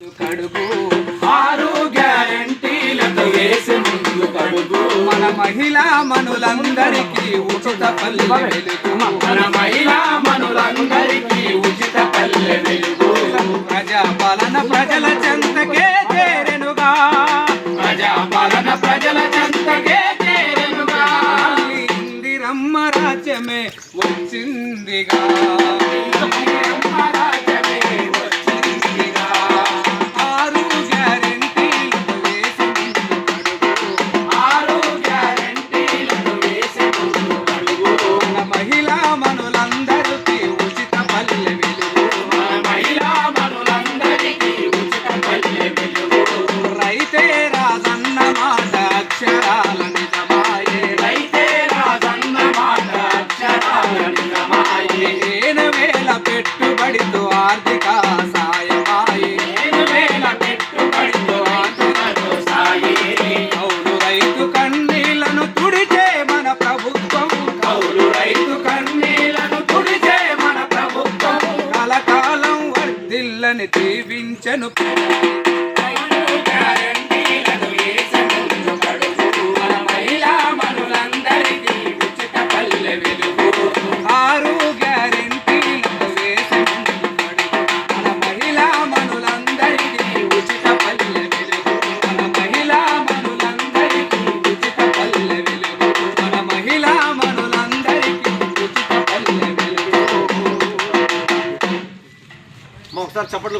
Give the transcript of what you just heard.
కడుగు. ఆరు గ్యారంటీలతో వేసి ముందు కడుగు. మన మహిళా మనులందరికీ ఉచిత పల్లె వెలుగు. మన మహిళా మనులందరికీ ఉచిత పల్లె వెలుగు. ప్రజాపాలన ప్రజల చెంతకే చేరెనుగా. ప్రజా పాలన ప్రజల చెంతకే చేరెనుగా. ఇందిరమ్మ రాజ్యమే వచ్చిందిగా. పెట్టుబడితో ఆర్థిక సాయమాయి. పెట్టుబడితో ఆంధ్రతో సాగే. కౌలు రైతు కన్నీళ్ళను తుడిచే మన ప్రభుత్వం. కౌలు రైతు కన్నీళ్ళను తుడిచే మన ప్రభుత్వం. కలకాలం వర్ధిల్లని దీవించను మన మహిళా మనులందరికీ ఉచిత పల్లె వెలుగు ఒకసారి చప్పట్లు